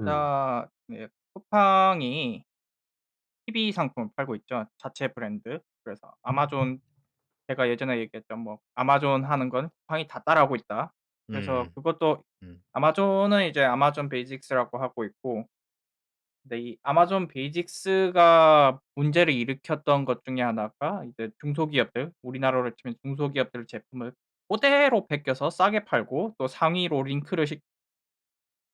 음. 자 네 쿠팡이 TV 상품을 팔고 있죠, 자체 브랜드. 그래서 아마존 제가 예전에 얘기했던 뭐 "아마존 하는 건 쿠팡이 다 따라하고 있다." 그래서 음. 그것도 음. 아마존은 이제 아마존 베이직스라고 하고 있고 근데 이 아마존 베이직스가 문제를 일으켰던 것 중에 하나가 이제 중소기업들 우리나라로 치면 중소기업들 제품을 고대로 베껴서 싸게 팔고 또 상위로 링크를 시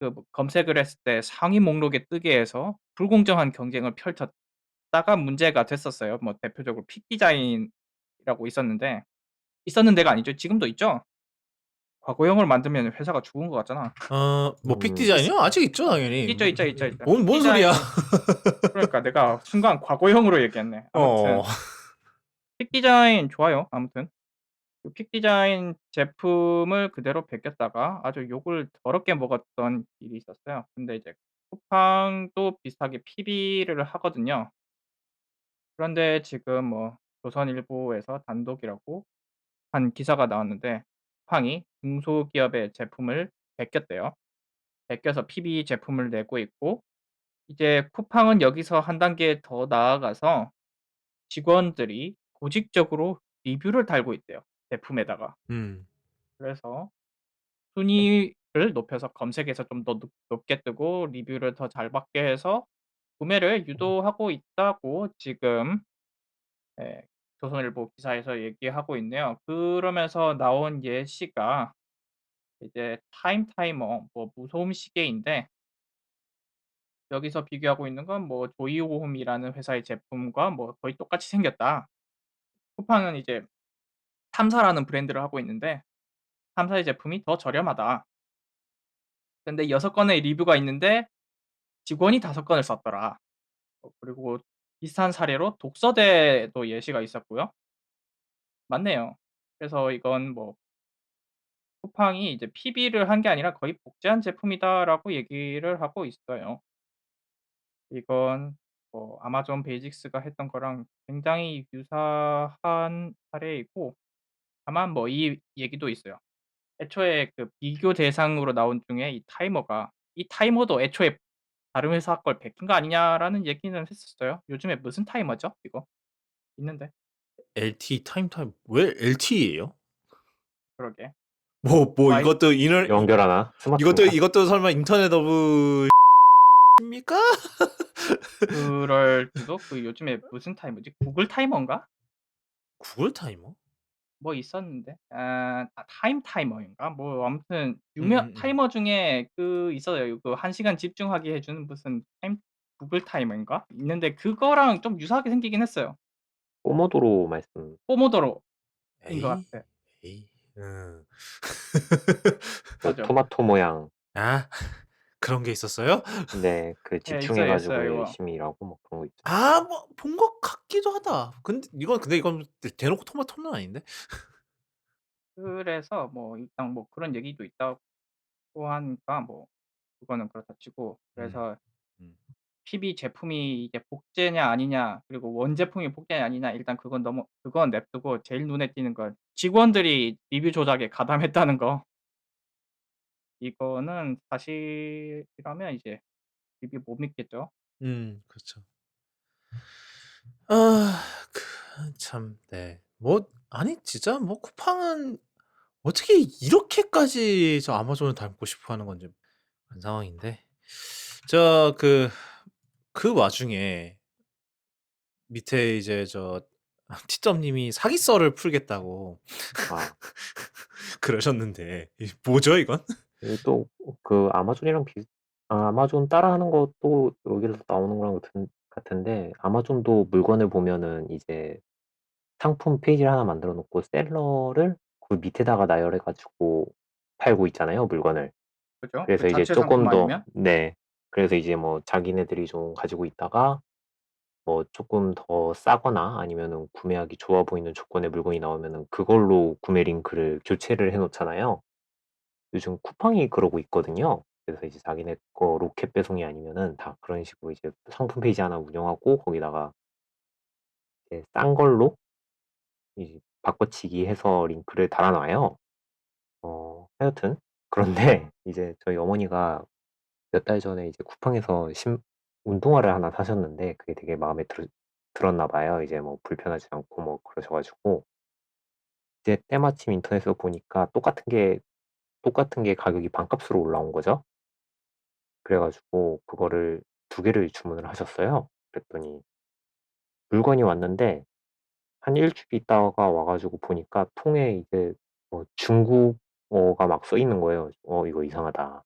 그 뭐 검색을 했을 때 상위 목록에 뜨게 해서 불공정한 경쟁을 펼쳤다가 문제가 됐었어요. 뭐 대표적으로 픽 디자인이라고 있었는데 있었는 데가 아니죠. 지금도 있죠. 과거형을 만들면 회사가 죽은 것 같잖아. 어뭐있 픽디자인이요? 아직 있죠 당연히. 있죠, 있죠, 있죠, 있죠. 뭔 뭔 소리야. 그러니까 내가 순간 과거형으로 얘기했네. 어. 아무튼 픽디자인 좋아요 아무튼. 그 픽 디자인 제품을 그대로 베꼈다가 아주 욕을 더럽게 먹었던 일이 있었어요. 근데 이제 쿠팡도 비슷하게 PB를 하거든요. 그런데 지금 뭐 조선일보에서 단독이라고 한 기사가 나왔는데 쿠팡이 중소기업의 제품을 베꼈대요. 베껴서 PB 제품을 내고 있고 이제 쿠팡은 여기서 한 단계 더 나아가서 직원들이 조직적으로 리뷰를 달고 있대요, 제품에다가. 음. 그래서 순위를 높여서 검색에서 좀더높 높게 뜨고 리뷰를 더 잘 받게 해서 구매를 유도하고 있다고 지금 예 조선일보 기사에서 얘기하고 있네요. 그러면서 나온 예시가 이제 타임 타이머 뭐 무소음 시계인데 여기서 비교하고 있는 건 뭐 조이호홈이라는 회사의 제품과 뭐 거의 똑같이 생겼다. 쿠팡은 이제 3사라는 브랜드를 하고 있는데 3사의 제품이 더 저렴하다. 근데 6 건의 리뷰가 있는데 직원이 5 건을 썼더라. 어 그리고 비슷한 사례로 독서대도 예시가 있었고요. 많네요. 그래서 이건 뭐 쿠팡이 이제 "PB를 한 게 아니라 거의 복제한 제품이다."라고 얘기를 하고 있어요. 이건 뭐 아마존 베이직스가 했던 거랑 굉장히 유사한 사례이고 다만 뭐 이 얘기도 있어요. 애초에 그 비교 대상으로 나온 중에 이 타이머가 "이 타이머도 애초에 다른 회사 걸 베낀 거 아니냐?"라는 얘기는 했었어요. 요즘에 무슨 타이머죠 이거? 있는데. LTE 타임 타임 왜 LTE예요? 그러게. 뭐 뭐 와이 이것도 이널 이 연결하나? 이것도 스마트인가? 이것도 설마 인터넷 오브 입니까? 그럴지도. 그 요즘에 무슨 타이머지? 구글 타이머인가? 구글 타이머? 뭐 있었는데. 아 아 타임 타이머인가? 뭐 아무튼 유명 음음음. 타이머 중에 그 있어요. 그 1 시간 집중하게 해 주는 무슨 타임 구글 타이머인가? 있는데 그거랑 좀 유사하게 생기긴 했어요. 포모도로 말씀 포모도로인 것 에이. 같아. 에이. 음. 그 맞아. 토마토 모양 아 그런 게 있었어요? 네. 그 예 집중해 있어요, 있어요 가지고 이거. 열심히 일하고 뭐 그런 거 있죠. 아뭐 본 것 같기도 하다. 근데 이건 근데 이건 대 대놓고 토마토는 아닌데? 그래서 뭐 일단 뭐 그런 얘기도 있다고 하니까 뭐 그거는 그렇다 치고 음. 그래서 음. PB 제품이 이게 복제냐 아니냐 그리고 원제품이 복제냐 아니냐 일단 그건 넘어 그건 냅 두고 제일 눈에 띄는 건 직원들이 리뷰 조작에 가담했다는 거. 이거는 사실이라면 이제 리뷰 못 믿겠죠. 음 그렇죠. 아 그 참 네. 뭐 아니 진짜 뭐 쿠팡은 어떻게 이렇게까지 저 아마존을 닮고 싶어 하는 건지 그런 상황인데 저 그 그 와중에 밑에 이제 저 티점 님이 사기 썰을 풀겠다고 아. 그러셨는데 이 뭐죠 이건? 이게 또 그 아마존이랑 비슷 아마존 따라하는 것도 여기서 나오는 거랑 같은 같은데 아마존도 물건을 보면은 이제 상품 페이지를 하나 만들어 놓고 셀러를 그 밑에다가 나열해 가지고 팔고 있잖아요 물건을. 그죠? 그 그래서 이제 자체 상품 쪼끔 더 아니면? 네. 그래서 이제 뭐 자기네들이 좀 가지고 있다가 뭐 쪼끔 더 싸거나 아니면은 구매하기 좋아 보이는 조건의 물건이 나오면은 그걸로 구매 링크를 교체를 해 놓잖아요. 요즘 쿠팡이 그러고 있거든요. 그래서 이제 자기네 거 로켓 배송이 아니면은 다 그런 식으로 이제 상품 페이지 하나 운영하고 거기다가 예싼 걸로 이제 바꿔치기 해서 링크를 달아 놔요. 어 하여튼 그런데 이제 저희 어머니가 몇 달 전에 이제 쿠팡에서 신 운동화를 하나 사셨는데 그게 되게 마음에 들 들었나 봐요. 이제 뭐 불편하지 않고 뭐 그러셔 가지고 이제 때마침 인터넷에서 보니까 똑같은 게 똑같은 게 가격이 반값으로 올라온 거죠. 그래 가지고 그거를 2 개를 주문을 하셨어요. 그랬더니 물건이 왔는데 한 1 주일 있다가 와 가지고 보니까 통에 이제 뭐 중국어가 막 써 있는 거예요. '어 이거 이상하다.'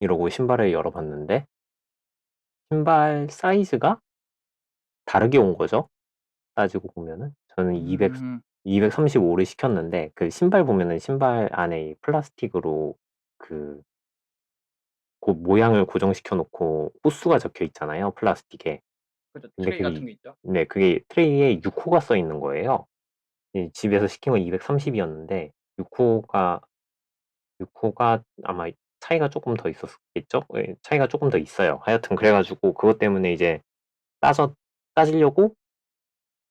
이러고 신발을 열어 봤는데 신발 사이즈가 다르게 온 거죠. 따지고 보면은 저는 200 음. 235를 시켰는데 그 신발 보면은 신발 안에 이 플라스틱으로 그그 모양을 고정시켜 놓고 호수가 적혀 있잖아요, 플라스틱에. 그죠. 근데 트레이 그게 같은 게 있죠. 네 그게 트레이에 6 호가 써 있는 거예요. 이 집에서 시킨 건 230 이었는데 6 호가 6 호가 아마 차이가 쪼끔 더 있었겠죠? 예 차이가 쪼끔 더 있어요. 하여튼 그래 가지고 그것 때문에 이제 따져 따지려고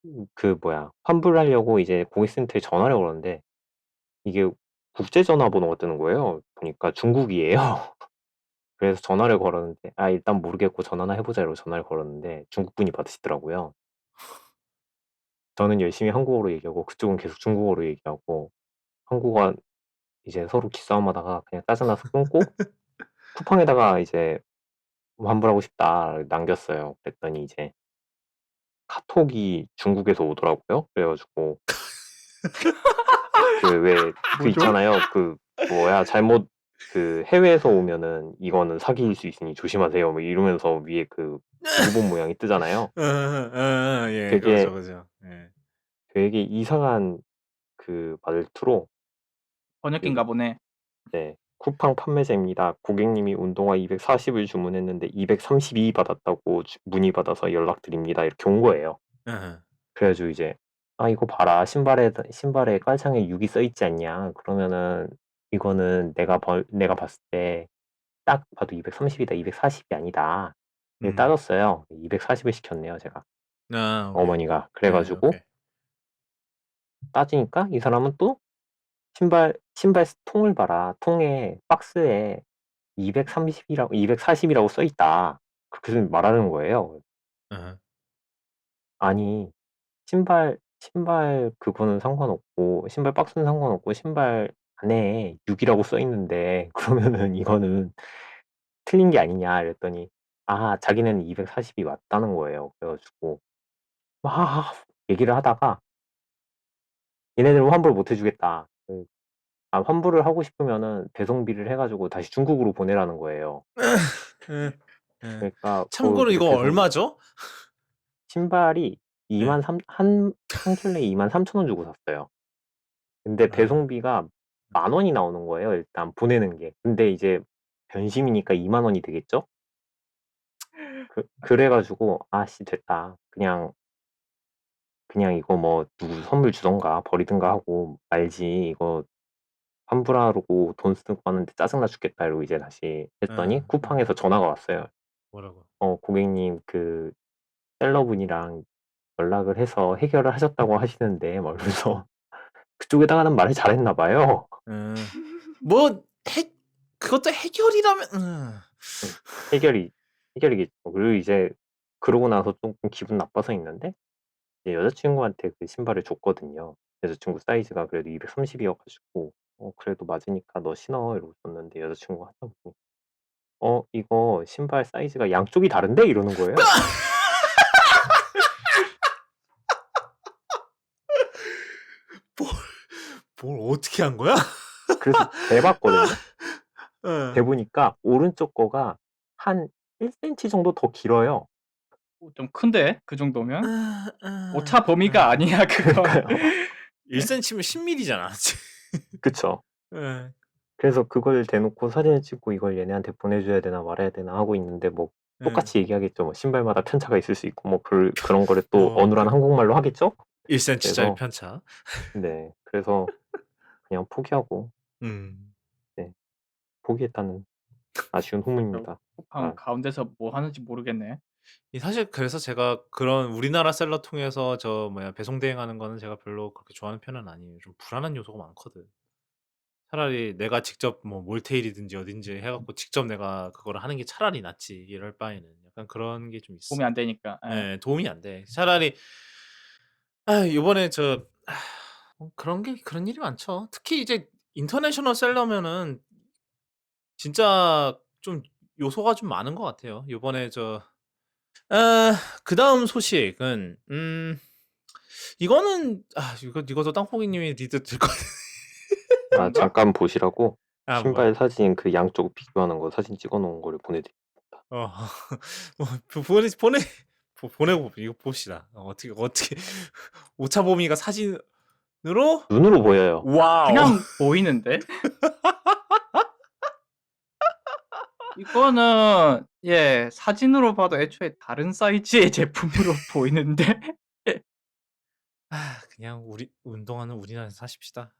음 그 뭐야 환불하려고 이제 고객센터에 전화를 걸었는데 이게 국제 전화번호가 뜨는 거예요. 보니까 중국이에요. 그래서 전화를 걸었는데 "아 일단 모르겠고 전화나 해 보자." 이러고 전화를 걸었는데 중국분이 받으시더라고요. 저는 열심히 한국어로 얘기하고 그쪽은 계속 중국어로 얘기하고 한국어 이제 서로 기싸움하다가 그냥 짜증 나서 끊고 쿠팡에다가 이제 "환불하고 싶다." 남겼어요. 그랬더니 이제 카톡이 중국에서 오더라고요. 그래 가지고 그 왜 그 뭐죠? 있잖아요. 그 뭐야 잘못 그 "해외에서 오면은 이거는 사기일 수 있으니 조심하세요." 뭐 이러면서 위에 그 지구본 모양이 뜨잖아요. 어 어 어 예. 되게 그거죠, 그죠. 예. 되게 이상한 그 말투로 번역기인가 그 보네. 네. " 쿠팡 판매자입니다. 고객님이 운동화 240을 주문했는데 232 받았다고 주 문의 받아서 연락드립니다." 이렇게 온 거예요. 그래 가지고 이제 "아 이거 봐라. 신발에다 신발에 깔창에 6 이 써 있지 않냐. 그러면은 이거는 내가 벌 내가 봤을 때 딱 봐도 230 이다. 240 이 아니다." 이렇게 음. 따졌어요. 240 을 시켰네요, 제가. 아 오케이. 어머니가. 그래 네 가지고 오케이. 따지니까 이 사람은 또" 신발 신발 스 통을 봐라. 통에 박스에 230 이라고 240 이라고 써 있다." 그렇게 말하는 거예요. 어어. 아니 신발 신발 그거는 상관없고 신발 박스는 상관없고 신발 안에 6 이라고 써 있는데 그러면은 "이거는 틀린 게 아니냐." 이랬더니 아 자기네는 240 이 맞다는 거예요. 그래 가지고 막 얘기를 하다가 "얘네들은 환불 못 해 주겠다." 그아 환불을 하고 싶으면은 배송비를 해 가지고 다시 중국으로 보내라는 거예요. 예. 예. 그러니까 참고로 거기에 이거 배송 얼마죠? 신발이 예. 2만 삼한한 켤레에 23,000 원 주고 샀어요. 근데 아. 배송비가 만 원이 나오는 거예요, 일단 보내는 게. 근데 이제 변심이니까 2만 원이 되겠죠? 그 그래 가지고 '아씨 됐다. 그냥' ' 그냥 이거 뭐 누구 선물 주든가 버리든가 하고 말지 이거 환불하려고 돈 쓰고 하는데 짜증나 죽겠다.' 이러고 이제 다시 했더니 어. 쿠팡에서 전화가 왔어요. 뭐라고? "어 고객님 그 셀러분이랑 연락을 해서 해결을 하셨다고 하시는데" 막 이러면서 그쪽에다가는 말을 잘했나 봐요. 음. 뭐해 그것도 해결이라면 음. 음. 해결이 해결이겠죠. 그리고 이제 그러고 나서 쪼끔 기분 나빠서 있는데 이제 여자친구한테 그 신발을 줬거든요. 여자친구 사이즈가 그래도 230 이어 가지고 "어 그래도 맞으니까 너 신어." 이러고 줬는데 여자친구가 하다 보니 "어 이거 신발 사이즈가 양쪽이 다른데?" 이러는 거예요. 뭘 뭘 어떻게 한 거야? 그래서 재 봤거든요. 예. 재보니까 오른쪽 거가 한 1 센티 정도 더 길어요. 어 좀 큰데 그 정도면? 아 아 오차 범위가 아. 아니야 그건. 그러니까요. 1 센티면 10 밀리잖아. 그쵸. 예. 그래서 그걸 대놓고 사진을 찍고 '이걸 얘네한테 보내줘야 되나 말아야 되나.' 하고 있는데 뭐 예. 똑같이 얘기하겠죠. 뭐 신발마다 편차가 있을 수 있고 뭐 그 그런 거를 또뭐 어눌한 그 한국말로 하겠죠? 1 센티짜리 그래서 편차. 네. 그래서 그냥 포기하고 음. 네. 포기했다는 아쉬운 저 후문입니다. 쿠팡 아. 가운데서 뭐 하는지 모르겠네. 이 사실 그래서 제가 그런 우리나라 셀러 통해서 저 뭐야 배송 대행하는 거는 제가 별로 그렇게 좋아하는 편은 아니에요. 좀 불안한 요소가 많거든. 차라리 내가 직접 뭐 몰테일이든지 어딘지 해 갖고 직접 내가 그거를 하는 게 차라리 낫지 이럴 바에는. 약간 그런 게 좀 있어. 도움이 안 되니까. 예. 예. 도움이 안 돼. 차라리 아 요번에 저뭐 그런 게 그런 일이 많죠. 특히 이제 인터내셔널 셀러면은 진짜 좀 요소가 좀 많은 것 같아요. 요번에 저 아 그다음 소식은 음 이거는 아 이거 이것도 땅콩이 님이 리드 될것 같아. 아? 잠깐 보시라고 아 뭐야? 신발 사진 그 양쪽 비교하는 거 사진 찍어 놓은 거를 보내드립니다. 어. 뭐 보 보내 보내 보 보내고 이거 봅시다. 어 어떻게 어떻게 오차범위가 사진으로 눈으로 보여요. 와우. 그냥 보이는데? 이거는 예 사진으로 봐도 애초에 다른 사이즈의 제품으로 보이는데? 아 그냥 우리 운동하는 우리나라에서 사십시다.